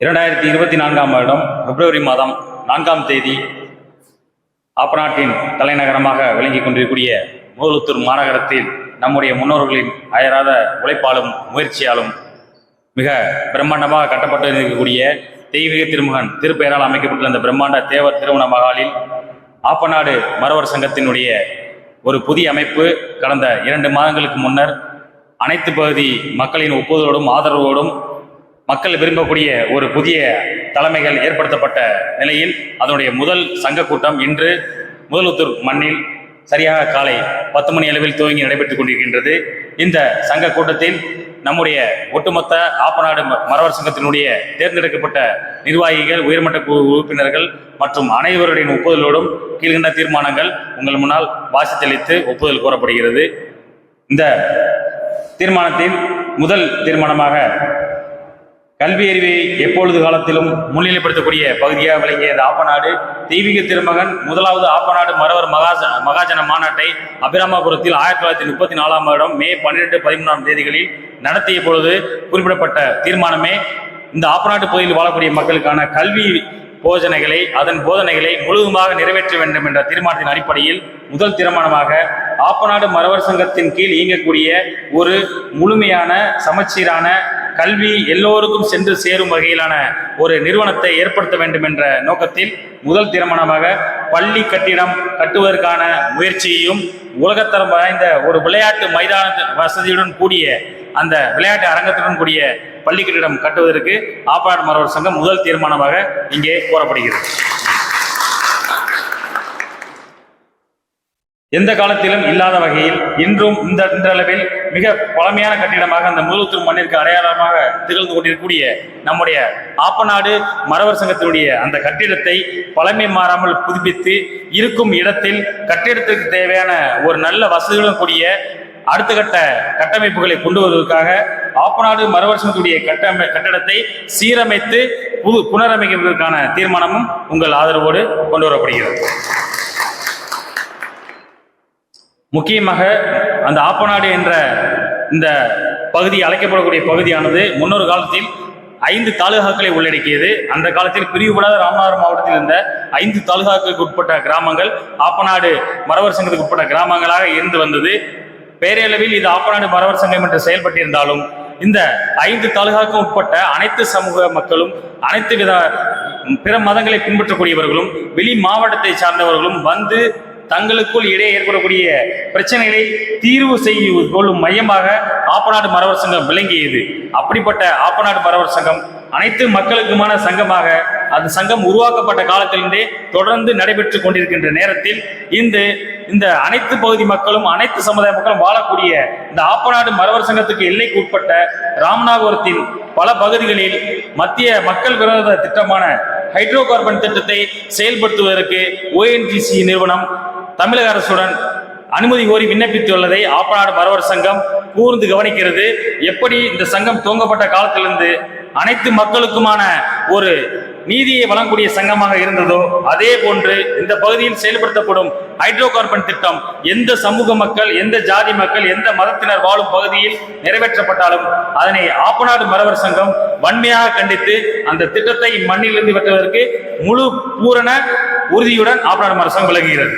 இரண்டாயிரத்தி இருபத்தி நான்காம் வருடம் பிப்ரவரி மாதம் நான்காம் தேதி ஆப்பநாட்டின் தலைநகரமாக விளங்கிக் கொண்டிருக்கூடிய மூலத்தூர் மாநகரத்தில் நம்முடைய முன்னோர்களின் அயராத உழைப்பாலும் முயற்சியாலும் மிக பிரம்மாண்டமாக கட்டப்பட்டு இருக்கக்கூடிய தெய்வீக திருமகன் திருப்பெயரால் அமைக்கப்பட்டுள்ள அந்த பிரம்மாண்ட தேவர் திருமண மகாலில் ஆப்பநாடு மறவர் சங்கத்தினுடைய ஒரு புதிய அமைப்பு கடந்த இரண்டு மாதங்களுக்கு முன்னர் அனைத்து பகுதி மக்களின் ஒப்புதலோடும் ஆதரவோடும் மக்கள் விரும்பக்கூடிய ஒரு புதிய தலைமைகள் ஏற்படுத்தப்பட்ட நிலையில் அதனுடைய முதல் சங்க கூட்டம் இன்று முதலுத்தூர் மண்ணில் சரியாக காலை பத்து மணி அளவில் துவங்கி நடைபெற்றுக் கொண்டிருக்கின்றது. இந்த சங்க கூட்டத்தில் நம்முடைய ஒட்டுமொத்த ஆப்பநாடு ம- சங்கத்தினுடைய தேர்ந்தெடுக்கப்பட்ட நிர்வாகிகள் உயர்மட்ட குழு உறுப்பினர்கள் மற்றும் அனைவருடைய ஒப்புதலோடும் கீழ்கண்ட தீர்மானங்கள் உங்கள் முன்னால் வாசித்தளித்து ஒப்புதல் கோரப்படுகிறது. இந்த தீர்மானத்தின் முதல் தீர்மானமாக கல்வி அறிவை எப்பொழுது காலத்திலும் முன்னிலைப்படுத்தக்கூடிய பகுதியாக விளங்கிய இந்த ஆப்பநாடு தெய்வீக திருமகன் முதலாவது ஆப்பநாடு மறவர் மகாஜ மகாஜன மாநாட்டை அபிராமபுரத்தில் ஆயிரத்தி தொள்ளாயிரத்தி முப்பத்தி நாலாம் வருடம் மே பன்னிரெண்டு பதிமூணாம் தேதிகளில் நடத்திய பொழுது குறிப்பிடப்பட்ட தீர்மானமே இந்த ஆப்பநாட்டு பகுதியில் வாழக்கூடிய மக்களுக்கான கல்வி போஜனைகளை அதன் போதனைகளை முழுவதுமாக நிறைவேற்ற வேண்டும் என்ற தீர்மானத்தின் அடிப்படையில் முதல் தீர்மானமாக ஆப்பநாடு மறவர் சங்கத்தின் கீழ் இயங்கக்கூடிய ஒரு முழுமையான சமச்சீரான கல்வி எல்லோருக்கும் சென்று சேரும் வகையிலான ஒரு நிறுவனத்தை ஏற்படுத்த வேண்டும் என்ற நோக்கத்தில் முதல் திருமணமாக பள்ளி கட்டிடம் கட்டுவதற்கான முயற்சியையும் உலகத்தரம் வாய்ந்த ஒரு விளையாட்டு மைதான வசதியுடன் கூடிய அந்த விளையாட்டு அரங்கத்துடன் கூடிய பள்ளி கட்டிடம் கட்டுவதற்கு ஆப்பாடு மரவர் சங்கம் முதல் தீர்மானமாக இங்கே கோரப்படுகிறது எந்த காலத்திலும் இல்லாத வகையில் இன்றும் இந்த இன்றளவில் மிக பழமையான கட்டிடமாக அந்த முதலுத்தூர் மண்ணிற்கு அடையாளமாக திகழ்ந்து கொண்டிருக்கக்கூடிய நம்முடைய ஆப்பநாடு மரவர் சங்கத்தினுடைய அந்த கட்டிடத்தை பழமை மாறாமல் புதுப்பித்து இருக்கும் இடத்தில் கட்டிடத்திற்கு தேவையான ஒரு நல்ல வசதிகளும் கூடிய அடுத்த கட்ட கட்டமைப்புகளை கொண்டு வருவதற்காக ஆப்பநாடு மறவர் சங்கத்துடைய கட்டமை கட்டடத்தை சீரமைத்து புது புனரமைப்பதற்கான தீர்மானமும் உங்கள் ஆதரவோடு கொண்டு வரப்படுகிறது. முக்கியமாக அந்த ஆப்பநாடு என்ற இந்த பகுதி அழைக்கப்படக்கூடிய பகுதியானது முன்னொரு காலத்தில் ஐந்து தாலுகாக்களை உள்ளடக்கியது. அந்த காலத்தில் பிரிவுபடாத ராமநாதபுரம் மாவட்டத்தில் இருந்த ஐந்து தாலுகாக்களுக்கு உட்பட்ட கிராமங்கள் ஆப்பநாடு மரவர் சங்கத்துக்கு உட்பட்ட கிராமங்களாக இருந்து வந்தது. பேரளவில் இது ஆப்பநாடு மரவர் சங்கம் என்று செயல்பட்டிருந்தாலும் இந்த ஐந்து தாலுகாக்கும் உட்பட்ட அனைத்து சமூக மக்களும் அனைத்து வித பிற மதங்களை பின்பற்றக்கூடியவர்களும் வெளி மாவட்டத்தை சார்ந்தவர்களும் வந்து தங்களுக்குள் இடையே ஏற்படக்கூடிய பிரச்சனைகளை தீர்வு செய்ய கொள்ளும் மையமாக ஆப்பநாடு மரவர் சங்கம் விளங்கியது. அப்படிப்பட்ட ஆப்பநாடு மரவர் சங்கம் அனைத்து மக்களுக்குமான சங்கமாக அந்த சங்கம் உருவாக்கப்பட்ட காலத்திலிருந்தே தொடர்ந்து நடைபெற்று கொண்டிருக்கின்ற நேரத்தில் இந்த இந்த அனைத்து பகுதி மக்களும் அனைத்து சமுதாய மக்களும் வாழக்கூடிய இந்த ஆப்பநாடு மரவர் சங்கத்துக்கு எல்லைக்கு உட்பட்ட ராமநாதபுரத்தின் பல பகுதிகளில் மத்திய மக்கள் விரோத திட்டமான ஹைட்ரோ கார்பன் திட்டத்தை செயல்படுத்துவதற்கு ஓஎன்டிசி நிறுவனம் தமிழக அரசுடன் அனுமதி கோரி விண்ணப்பித்துள்ளதை ஆப்பநாடு மறவர் சங்கம் கூர்ந்து கவனிக்கிறது. எப்படி இந்த சங்கம் துவங்கப்பட்ட காலத்திலிருந்து அனைத்து மக்களுக்குமான ஒரு நீதியை வழங்கக்கூடிய சங்கமாக இருந்ததோ அதே போன்று இந்த பகுதியில் செயல்படுத்தப்படும் ஹைட்ரோ கார்பன் திட்டம் எந்த சமூக மக்கள் எந்த ஜாதி மக்கள் எந்த மதத்தினர் வாழும் பகுதியில் நிறைவேற்றப்பட்டாலும் அதனை ஆப்பநாடு மறவர் சங்கம் வன்மையாக கண்டித்து அந்த திட்டத்தை மண்ணிலிருந்து வெட்டுவதற்கு முழு பூரண உறுதியுடன் ஆப்பநாடு மரசங்கம் விளங்குகிறது.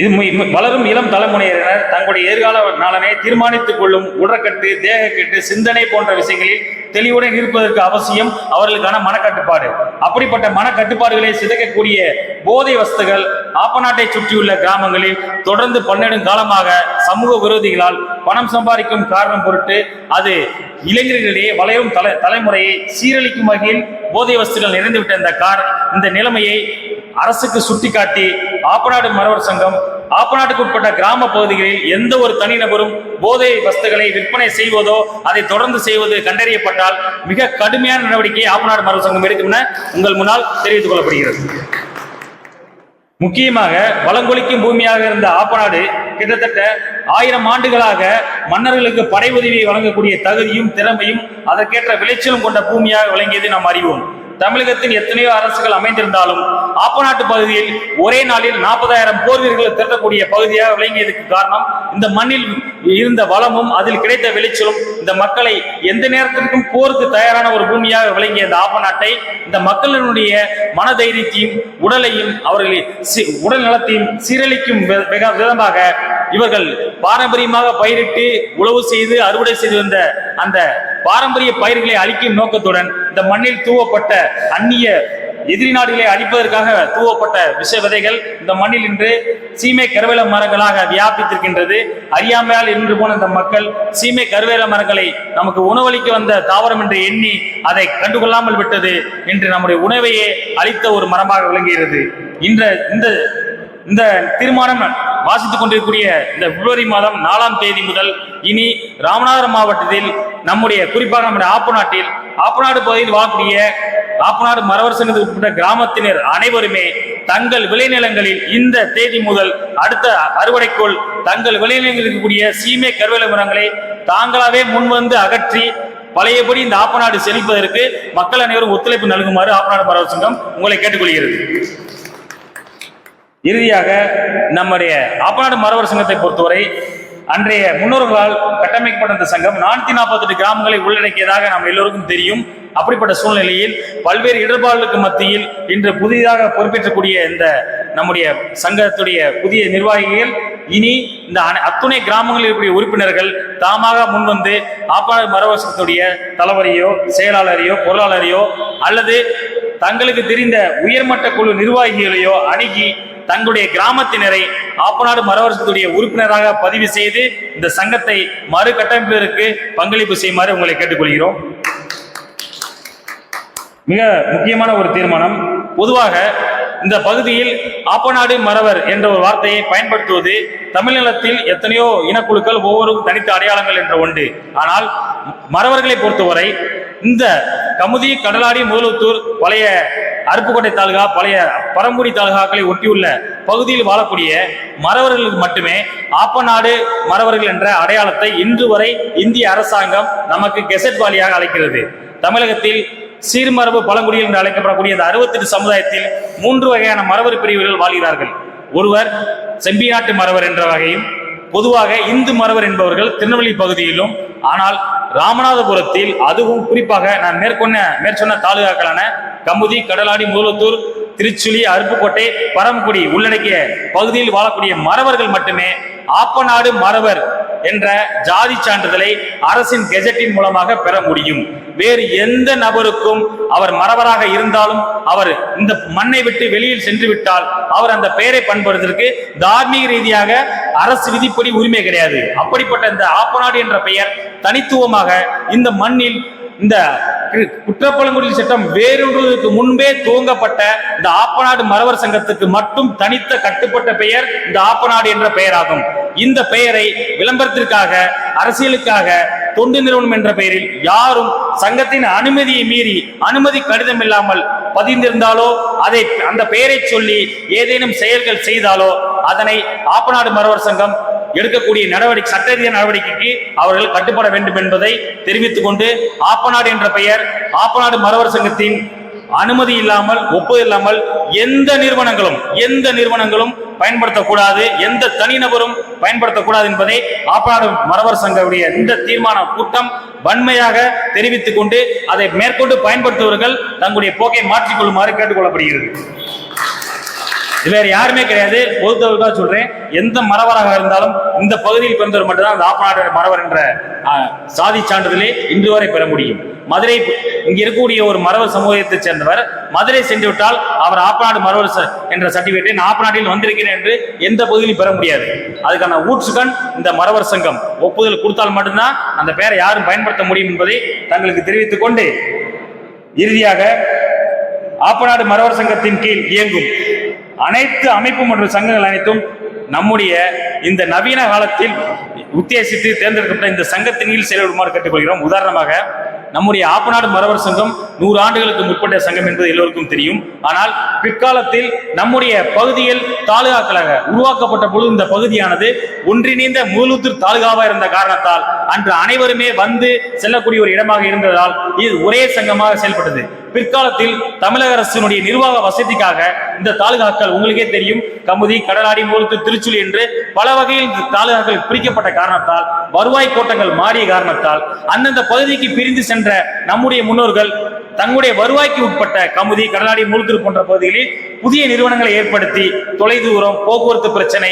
இது வளரும் இளம் தலைமுறையினர் தங்களுடைய எதிர்கால நலனை தீர்மானித்துக் கொள்ளும் உடற்கட்டு தேகக்கட்டு சிந்தனை போன்ற விஷயங்களில் தெளிவுடன் இருப்பதற்கு அவசியம் அவர்களுக்கான மனக்கட்டுப்பாடு. அப்படிப்பட்ட மனக்கட்டுப்பாடுகளை சிதைக்கக்கூடிய போதை வஸ்துகள் ஆப்பநாட்டை சுற்றியுள்ள கிராமங்களில் தொடர்ந்து பன்னெடும் காலமாக சமூக விரோதிகளால் பணம் சம்பாதிக்கும் காரணம் பொருட்டு அது இளைஞர்களிடையே வளையும் தலை தலைமுறையை சீரழிக்கும் வகையில் போதை வஸ்துகள் நிறைந்துவிட்ட இந்த கார் இந்த நிலைமையை அரசுக்கு சுட்டிக்காட்டி ஆப்பநாடு மரவர் சங்கம் ஆப்பநாட்டுக்கு உட்பட்ட கிராம பகுதிகளில் எந்த ஒரு தனிநபரும் போதை வஸ்துகளை விற்பனை செய்வதோ அதை தொடர்ந்து செய்வது கண்டறியப்பட்டால் மிக கடுமையான நடவடிக்கையை ஆப்பநாடு மரவர் சங்கம் எடுக்கும் என உங்கள் முன்னால் தெரிவித்துக் கொள்ளப்படுகிறது. முக்கியமாக வளங்கொழிக்கும் பூமியாக இருந்த ஆப்பநாடு கிட்டத்தட்ட ஆயிரம் ஆண்டுகளாக மன்னர்களுக்கு படை உதவியை வழங்கக்கூடிய தகுதியும் திறமையும் அதற்கேற்ற விளைச்சலும் கொண்ட பூமியாக விளங்கியது நாம் அறிவோம். தமிழகத்தின் எத்தனையோ அரசுகள் அமைந்திருந்தாலும் ஆப்பநாட்டு பகுதியில் ஒரே நாளில் நாற்பதாயிரம் போர் வீரர்களை திரட்டக்கூடிய பகுதியாக விளங்கியதுக்கு காரணம் இந்த மண்ணில் இருந்த வளமும் அதில் கிடைத்த விளைச்சலும் இந்த மக்களை எந்த நேரத்திற்கும் போருக்கு தயாரான ஒரு பூமியாக விளங்கிய இந்த ஆப்பநாட்டை இந்த மக்களினுடைய மனதைரியத்தையும் உடலையும் அவர்களை சி- உடல் நலத்தையும் சீரழிக்கும் மிக விதமாக இவர்கள் பாரம்பரியமாக பயிரிட்டு உழவு செய்து அறுவடை செய்து வந்த அந்த பாரம்பரிய பயிர்களை அழிக்கும் நோக்கத்துடன் இந்த மண்ணில் தூவப்பட்ட அந்நிய எதிரி நாடுகளை அழிப்பதற்காக தூவப்பட்ட விஷ விதைகள் இந்த மண்ணில் இன்று சீமை கருவேல மரங்களாக வியாபித்திருக்கின்றது. அறியாமையால் இன்று போன இந்த மக்கள் சீமை கருவேல மரங்களை நமக்கு உணவளிக்க வந்த தாவரம் என்று எண்ணி அதை கண்டுகொள்ளாமல் விட்டது என்று நம்முடைய உணவையே அளித்த ஒரு மரமாக விளங்குகிறது. இந்த இந்த இந்த தீர்மானம் வாசித்துக் கொண்டிருக்கூடிய இந்த பிப்ரவரி மாதம் நாலாம் தேதி முதல் இனி ராமநாதபுரம் மாவட்டத்தில் நம்முடைய குறிப்பாக நம்முடைய ஆப்பநாட்டில் ஆப்பநாடு பகுதியில் வாழக்கூடிய ஆப்பநாடு மரவர் உட்பட்ட கிராமத்தினர் அனைவருமே தங்கள் விளைநிலங்களில் இந்த தேதி முதல் அடுத்த அறுவடைக்குள் தங்கள் விளைநிலங்களில் இருக்கக்கூடிய சீமை கருவேல மரங்களை தாங்களாவே முன்வந்து அகற்றி பழையபடி இந்த ஆப்பநாடு செழிப்பதற்கு மக்கள் அனைவரும் ஒத்துழைப்பு நல்குமாறு ஆப்பநாடு மரவர் சங்கம் உங்களை கேட்டுக்கொள்கிறது. இறுதியாக நம்முடைய ஆப்பநாடு மரவர் சங்கத்தை பொறுத்தவரை அன்றைய முன்னோர்களால் கட்டமைக்கப்பட்ட இந்த சங்கம் நானூத்தி நாற்பத்தெட்டு கிராமங்களை உள்ளடக்கியதாக நாம் எல்லோருக்கும் தெரியும். அப்படிப்பட்ட சூழ்நிலையில் பல்வேறு இடர்பாடுகளுக்கு மத்தியில் இன்று புதிதாக பொறுப்பேற்றக்கூடிய இந்த நம்முடைய சங்கத்துடைய புதிய நிர்வாகிகள் இனி இந்த அத்துணை கிராமங்களில் இருக்கக்கூடிய உறுப்பினர்கள் தாமாக முன்வந்து ஆப்பாளர் மரவசத்துடைய தலைவரையோ செயலாளரையோ பொருளாளரையோ அல்லது தங்களுக்கு தெரிந்த உயர்மட்ட குழு நிர்வாகிகளையோ அணுகி தங்களுடைய கிராமத்தினரை ஆப்பநாடு மரவரசத்துடைய உறுப்பினராக பதிவு செய்து இந்த சங்கத்தை மறுகட்டமைப்பதற்கு பங்களிப்பு செய்யுமாறு உங்களை கேட்டுக்கொள்கிறோம். மிக முக்கியமான ஒரு தீர்மானம். பொதுவாக இந்த பகுதியில் ஆப்பநாடு மறவர் என்ற ஒரு வார்த்தையை பயன்படுத்துவது தமிழ்நிலத்தில் எத்தனையோ இனக்குழுக்கள் ஒவ்வொரு தனித்த அடையாளங்கள் என்ற ஒன்று. ஆனால் மறவர்களை பொறுத்தவரை இந்த கமுதி கடலாடி முதலுத்தூர் பழைய அருப்புக்கோட்டை தாலுகா பழைய பரம்புரி தாலுகாக்களை ஒட்டியுள்ள பகுதியில் வாழக்கூடிய மறவர்களுக்கு மட்டுமே ஆப்பநாடு மறவர்கள் என்ற அடையாளத்தை இன்று வரை இந்திய அரசாங்கம் நமக்கு கெசட் வாலியாக அழைக்கிறது தமிழகத்தில் சீர்மரபு பழங்குடிகள் என்று அழைக்கப்படக்கூடிய இந்த அறுபத்தெட்டு சமுதாயத்தில் மூன்று வகையான மறவர் பிரிவுகள் வாழ்கிறார்கள். ஒருவர் செம்பிநாட்டு மரவர் என்ற வகையும் பொதுவாக இந்து மரவர் என்பவர்கள் திருநெல்வேலி பகுதியிலும் ஆனால் ராமநாதபுரத்தில் அதுவும் குறிப்பாக நான் மேற்கொண்ட மேற்சொன்ன தாலுகாக்களான கமுதி கடலாடி மூலத்தூர் திருச்சுழி அருப்புக்கோட்டை பரமக்குடி உள்ளடக்கிய பகுதியில் வாழக்கூடிய மறவர்கள் மட்டுமே ஆப்பநாடு மறவர் என்ற ஜாதி சான்றிதழை அரசின் கெஜெட்டின் மூலமாக பெற முடியும். வேறு எந்த நபருக்கும் அவர் மறவராக இருந்தாலும் அவர் இந்த மண்ணை விட்டு வெளியில் சென்று விட்டால் அவர் அந்த பெயரை பண்படுவதற்கு தார்மீக ரீதியாக அரசு விதிப்படி உரிமை கிடையாது. அப்படிப்பட்ட இந்த ஆப்பநாடு என்ற பெயர் தனித்துவமாக இந்த மண்ணில் இந்த கு- குற்றப்பழங்குடி சட்டம் வேறொன்றுவதற்கு முன்பே துவங்கப்பட்ட இந்த ஆப்பநாடு மறவர் சங்கத்துக்கு மட்டும் தனித்த கட்டுப்பட்ட பெயர் இந்த ஆப்பநாடு என்ற பெயராகும். இந்த பெயரை விளம்பரத்திற்காக அரசியலுக்காக தொண்டு நிறுவனம் என்ற பெயரில் யாரும் சங்கத்தின் அனுமதியை மீறி அனுமதி கடிதம் இல்லாமல் பதிந்திருந்தாலோ அதை அந்த பெயரை சொல்லி ஏதேனும் செயல்கள் செய்தாலோ அதனை ஆப்பநாடு மறவர் சங்கம் எடுக்கக்கூடிய நடவடிக்கை சட்ட ரீதியான நடவடிக்கைக்கு அவர்கள் கட்டுப்பட வேண்டும் என்பதை தெரிவித்துக் கொண்டு ஆப்பநாடு என்ற பெயர் ஆப்பநாடு மறவர் சங்கத்தின் அனுமதி இல்லாமல் ஒப்புதல் இல்லாமல் எந்த நிறுவனங்களும் எந்த நிறுவனங்களும் பயன்படுத்தக்கூடாது எந்த தனிநபரும் பயன்படுத்தக்கூடாது என்பதை ஆப்பநாடு மறவர் சங்கவுடைய இந்த தீர்மான கூட்டம் வன்மையாக தெரிவித்துக் கொண்டு அதை மேற்கொண்டு பயன்படுத்துபவர்கள் தங்களுடைய போக்கை மாற்றிக்கொள்ளுமாறு கேட்டுக்கொள்ளப்படுகிறது. வேற யாருமே கிடையாது. பொதுத்தவர்களுக்காக சொல்றேன். எந்த மறவராக இருந்தாலும் இந்த பகுதியில் பிறந்தவர் மட்டும்தான் அந்த ஆப்பநாடு மறவர் என்ற சாதி சான்றிதழை இன்று வரை பெற முடியும். மதுரை இங்க இருக்கக்கூடிய ஒரு மறவர் சமூகத்தைச் சேர்ந்தவர் மதுரை சென்று விட்டால் அவர் ஆப்பநாடு மறவர் ச- என்ற சர்டிபிகேட்டை நான் ஆப்பநாட்டில் வந்திருக்கிறேன் என்று எந்த பகுதியிலும் பெற முடியாது. அதுக்கான ஊற்றுக்கண் இந்த மறவர் சங்கம் ஒப்புதல் கொடுத்தால் மட்டும்தான் அந்த பெயரை யாரும் பயன்படுத்த முடியும் என்பதை தங்களுக்கு தெரிவித்துக் கொண்டு இறுதியாக ஆப்பநாடு மறவர் சங்கத்தின் கீழ் இயங்கும் அனைத்து அமைப்பு மற்றும் சங்கங்கள் அனைத்தும் நம்முடைய இந்த நவீன காலத்தில் உத்தேசித்து தேர்ந்தெடுக்கப்பட்ட இந்த சங்கத்தின் கீழ் செயல்படுமாறு கேட்டுக்கொள்கிறோம். உதாரணமாக நம்முடைய ஆப்பநாடு மரவர் சங்கம் நூறு ஆண்டுகளுக்கு முற்பட்ட சங்கம் என்பது எல்லோருக்கும் தெரியும். ஆனால் பிற்காலத்தில் நம்முடைய பகுதியில் தாலுகாக்களாக உருவாக்கப்பட்ட பொழுது இந்த பகுதியானது ஒன்றிணைந்த மூலூத்தூர் தாலுகாவா இருந்த காரணத்தால் அன்று அனைவருமே வந்து செல்லக்கூடிய ஒரு இடமாக இருந்ததால் இது ஒரே சங்கமாக செயல்பட்டது. பிற்காலத்தில் தமிழக அரசினுடைய நிர்வாக வசதிக்காக இந்த தாலுகாக்கள் உங்களுக்கே தெரியும். கமுதி கடலாடி மூலத்து திருச்சுழி என்று பல வகையில் இந்த தாலுகாக்கள் பிரிக்கப்பட்ட காரணத்தால் வருவாய் கோட்டங்கள் மாறிய காரணத்தால் அந்தந்த பகுதிக்கு பிரிந்து சென்ற நம்முடைய முன்னோர்கள் தங்களுடைய வருவாய்க்கு உட்பட்ட கமுதி கடலாடி மூலத்தூர் போன்ற பகுதிகளில் புதிய நிறுவனங்களை ஏற்படுத்தி தொலைதூரம் போக்குவரத்து பிரச்சனை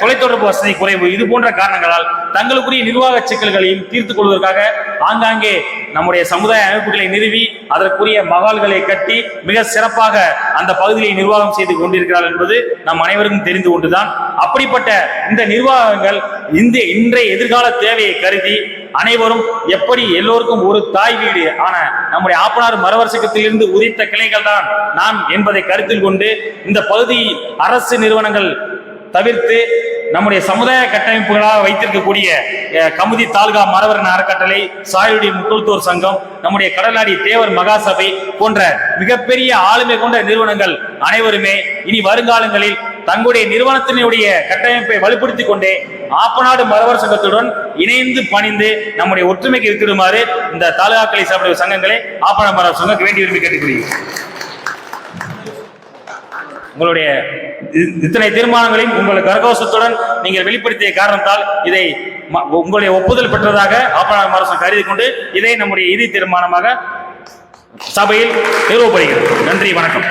தொலைத்தொடர்பு வசதி குறைவு இது போன்ற காரணங்களால் தங்களுக்குரிய நிர்வாக சிக்கல்களையும் தீர்த்துக் கொள்வதற்காக ஆங்காங்கே நம்முடைய சமுதாய அமைப்புகளை நிறுவி அதற்குரிய மகால்களை கட்டி மிக சிறப்பாக அந்த பகுதியை நிர்வாகம் செய்து கொண்டிருக்கிறார் என்பது நம் அனைவருக்கும் தெரிந்து கொண்டுதான். அப்படிப்பட்ட இந்த நிர்வாகங்கள் இந்த இன்றைய எதிர்கால தேவையை கருதி அனைவரும் எப்படி எல்லோருக்கும் ஒரு தாய் வீடு ஆன நம்முடைய ஆப்பனார் மரவர்ஷகத்திலிருந்து உதித்த கிளைகள் தான் நாம் என்பதை கருத்தில் கொண்டு இந்த பகுதி அரசு நிறுவனங்கள் தவிர்த்து நம்முடைய சமுதாய கட்டமைப்புகளாக வைத்திருக்கக்கூடிய கமுதி தாலுகா மரவரன் அறக்கட்டளை சாயுடி முக்குள்தோர் சங்கம் நம்முடைய கடலாடி தேவர் மகாசபை போன்ற மிகப்பெரிய ஆளுமை கொண்ட நிறுவனங்கள் அனைவருமே இனி வருங்காலங்களில் தங்களுடைய நிறுவனத்தினுடைய கட்டமைப்பை வலுப்படுத்திக் கொண்டே ஆப்பநாடு மரவர் சங்கத்துடன் இணைந்து பணிந்து நம்முடைய ஒற்றுமைக்கு வித்திடுமாறு இந்த தாலுகாக்களை சார்ந்த சங்கங்களை ஆப்பநாடு மரவர் சங்கம் வேண்டி விரும்பி கேட்டுக்கொள்கிறேன். உங்களுடைய இத்தனை தீர்மானங்களையும் உங்கள் கரகோஷத்துடன் நீங்கள் வெளிப்படுத்திய காரணத்தால் இதை ம- உங்களுடைய ஒப்புதல் பெற்றதாக ஆப்பநாடு அரசு கருதி கொண்டு இதை நம்முடைய இறுதி தீர்மானமாக சபையில் நிறுவப்படுகிறது நன்றி வணக்கம்.